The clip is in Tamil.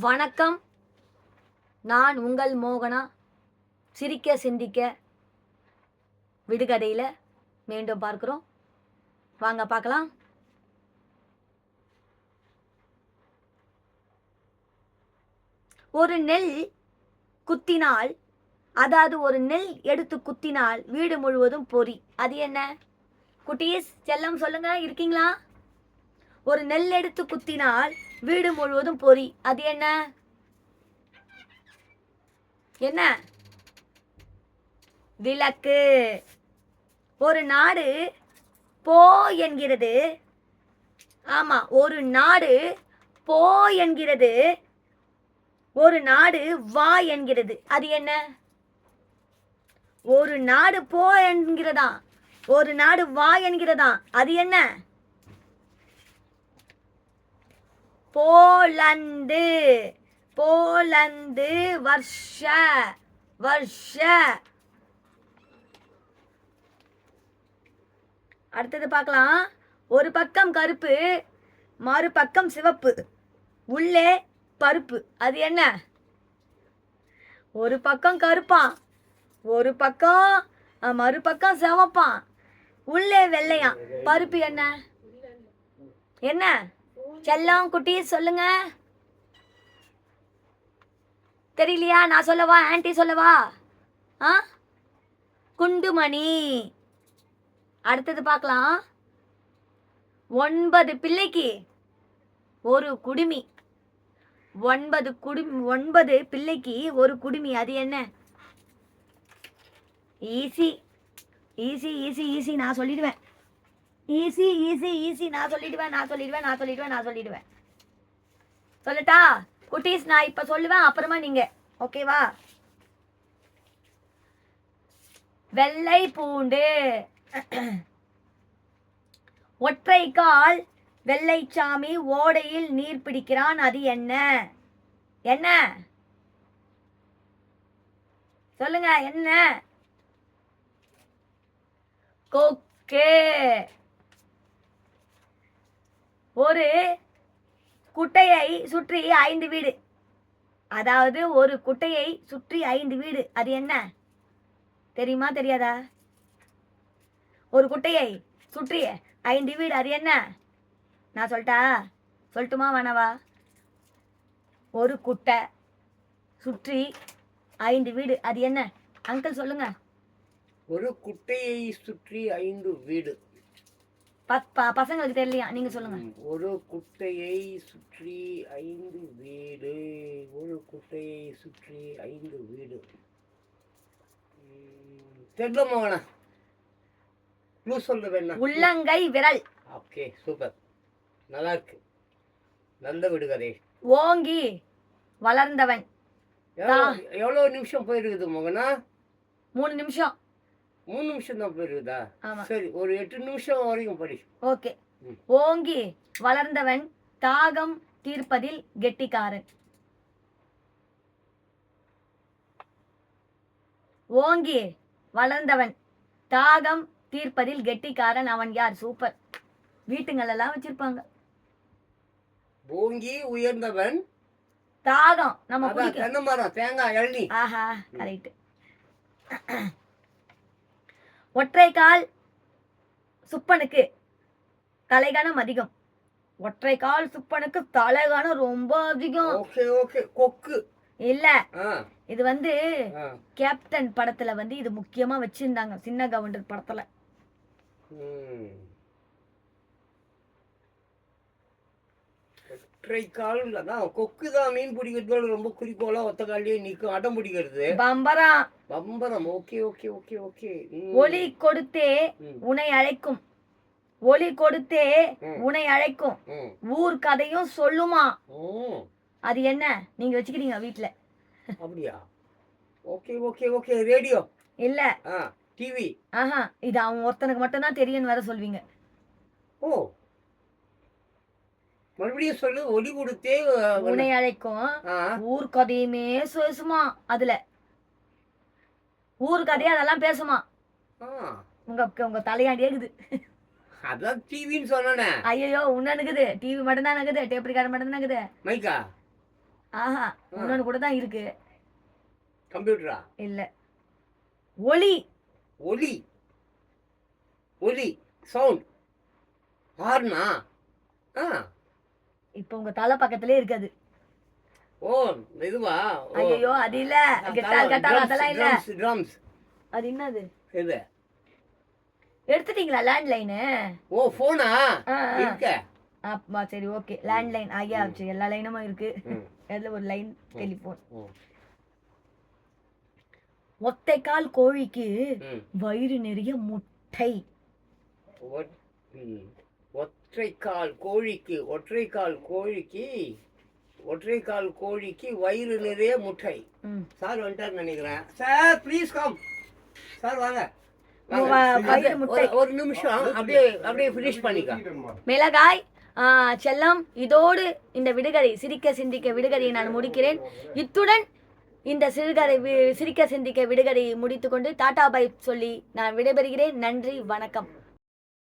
வணக்கம். நான் உங்கள் மோகனா. சிரிக்க சிந்திக்க விடுகதையில் மீண்டும் பார்க்குறோம். வாங்க பார்க்கலாம். ஒரு நெல் குத்தினால் அதாவது ஒரு நெல் எடுத்து குத்தினால் வீடு முழுவதும் பொறி. அது என்ன? குட்டீஸ் செல்லம் சொல்லுங்க இருக்கீங்களா? ஒரு நெல் எடுத்து குத்தினால் வீடு முழுவதும் பொறி. அது என்ன? என்ன? விளக்கு. ஒரு நாடு போ என்கிறது. ஆமா ஒரு நாடு போ என்கிறது. ஒரு நாடு வா என்கிறது. அது என்ன? ஒரு நாடு போ என்கிறதா? ஒரு நாடு வா என்கிறதா? அது என்ன? போலந்து போலந்து வர்ஷ வருஷ. அடுத்தது பார்க்கலாம். ஒரு பக்கம் கருப்பு மறுபக்கம் சிவப்பு. உள்ளே பருப்பு. அது என்ன? ஒரு பக்கம் கருப்பான் ஒரு பக்கம் மறுபக்கம் சிவப்பான் உள்ளே வெள்ளையான் பருப்பு என்ன? என்ன? செல்லம் குட்டி சொல்லுங்க. தெரியலையா? நான் சொல்லவா? ஆன்டி சொல்லவா? ஆ? குண்டுமணி. அடுத்தது பார்க்கலாம். ஒன்பது பிள்ளைக்கு ஒரு குடுமி. ஒன்பது குடுமி ஒன்பது பிள்ளைக்கு ஒரு குடுமி. அது என்ன? ஈஸி. Easy easy easy. நான் சொல்லிடுவேன். ஈஸி ஈஸி ஈஸி நான் சொல்லிடுவேன் நான் சொல்லிடுவேன் நான் சொல்லிடுவேன் நான் சொல்லிடுவேன். சொல்லட்டா? குட்டீஸ் நான் இப்போ சொல்லுவேன் அப்புறமா நீங்க. ஓகேவா வெள்ளை பூண்டு. ஒற்றை கால் வெள்ளைச்சாமி ஓடையில் நீர் பிடிக்கிறான். அது என்ன? என்ன? சொல்லுங்க என்ன? கொக்கு. ஒரு குட்டையை சுற்றி ஐந்து வீடு. அதாவது ஒரு குட்டையை சுற்றி ஐந்து வீடு. அது என்ன? தெரியுமா தெரியாதா? ஒரு குட்டையை சுற்றி ஐந்து வீடு. அது என்ன? நான் சொல்லிட்டா? சொல்லட்டுமா வேணவா ஒரு குட்டை சுற்றி ஐந்து வீடு. அது என்ன? அங்கிள் சொல்லுங்க. ஒரு குட்டையை சுற்றி ஐந்து வீடு. பசங்களுக்கு தெரியலையா? நீங்க சொல்லுங்க. ஒரு குட்டையை சுற்றி ஐந்து வீடு. ஒரு குட்டையை சுற்றி ஐந்து வீடு. தெரியல சொல்ல வேணா உள்ளங்கை விரல். ஓகே சூப்பர் நல்லா இருக்கு நல்ல விடுகதை. ஓங்கி வளர்ந்தவன். எவ்வளோ எவ்வளோ நிமிஷம் போயிருக்குது மகனா? மூணு நிமிஷம். மூணு நிமிஷம் தான் போயிருக்குதா? சரி ஒரு எட்டு நிமிஷம் வரைக்கும் படி. ஓகே. ஓங்கி வளர்ந்தவன் தாகம் தீர்ப்பதில் கெட்டிக்காரன். ஓங்கி வளர்ந்தவன் தாகம் தீர்ப்பதில் கெட்டிக்காரன். அவன் யார்? சூப்பர். வீட்டுங்களெல்லாம் வச்சிருப்பாங்க. ஓங்கி உயர்ந்தவன் தாகம் நம்ம தென்னை மரம் தேங்காய் இளநீ ஆஹா கரெக்ட் ஒற்றை கால் சுப்பனுக்கு தலைகணம் அதிகம். ஒற்றை கால் சுப்பனுக்கு தலைகணம் ரொம்ப அதிகம். கொக்கு. இல்ல. இது வந்து கேப்டன் படத்துல வந்து இது முக்கியமா வச்சிருந்தாங்க. சின்ன கவுண்டர் படத்துல. ஒற்றை கால் அதான் கொக்கு தான் மீன் பிடிக்கிறதோட ரொம்ப குறிக்கோளா ஒத்த காலிலேயே நிற்கும் அடம் பிடிக்கிறது. பம்பரம் பம்பரம். Okay okay okay okay. ஒலி கொடுத்தே ம். உன்னை அழைக்கும். ஒலி கொடுத்தே ம். உன்னை அழைக்கும். ஊர் கதையும் சொல்லுமா. அது என்ன? நீங்க வச்சுக்கிறீங்க வீட்ல? அப்படியா? Okay okay okay. ரேடியோ. இல்ல. டிவி. ஆஹா இது அவன் ஒருத்தனுக்கு மட்டும் தான் தெரியும்னு வேற சொல்வீங்க. ஓ. மறுபடியும் சொல்லு ஒலி கொடுத்தே உன்னை அழைக்கும். ஊர் கதையுமே பேசுமா அதுல. ஊர் கதையா அதெல்லாம் பேசுமா. உங்க உங்க தலையாண்டியே இருக்குது. அதான் டிவின்னு சொன்னானே. ஐயோ உன்ன இருக்குது டிவி மட்டும் தான் இருக்குது டேப் ரெக்கார்டு மட்டும் தான் இருக்குது மைக்கா? ஆஹா இன்னொன்று கூட தான் இருக்கு. கம்ப்யூட்டரா? இல்லை. ஒளி. ஒலி ஒலி சவுண்ட். ஹார்னா ஆ. இப்போ உங்க தலை பக்கத்திலே இருக்காது. ஓ இதுவா? ஐயோ அது இல்ல. கிட்டார் கட்டார் அதெல்லாம் இல்ல. ட்ரம்ஸ் அது என்னது? இது எடுத்துட்டீங்களா லேண்ட்லைனு ஓ போனா. இருக்க. அப்பா சரி ஓகே. லேண்ட்லைன் ஐயா ஆச்சு. எல்லா லைனும் இருக்கு. அதுல ஒரு லைன் டெலிஃபோன் ம். ஒத்தை கால் கோழிக்கு. வயிறு நிறைய முட்டை. ஒற்றைக்கால் கோழிக்கு ஒற்றைக்கால் கோழிக்கு ஒற்றைக்கால் கோழிக்கு வயிறு நிறைய முட்டை. சார் வந்துட்டார் நினைக்கிறேன். சார் ப்ளீஸ் கம் சார் வாங்க. ஒரு- நிமிஷம். அப்படியே அப்படியே ஃபினிஷ் பண்ணிக்க. மிளகாய் செல்லம் இதோடு இந்த விடுகதை சிரிக்க சிந்திக்க விடுகதையை நான் முடிக்கிறேன். இத்துடன் இந்த சிறுகதை வி- சிரிக்க சிந்திக்க விடுகதையை முடித்துக்கொண்டு டாடா பை சொல்லி நான் விடைபெறுகிறேன். நன்றி வணக்கம்.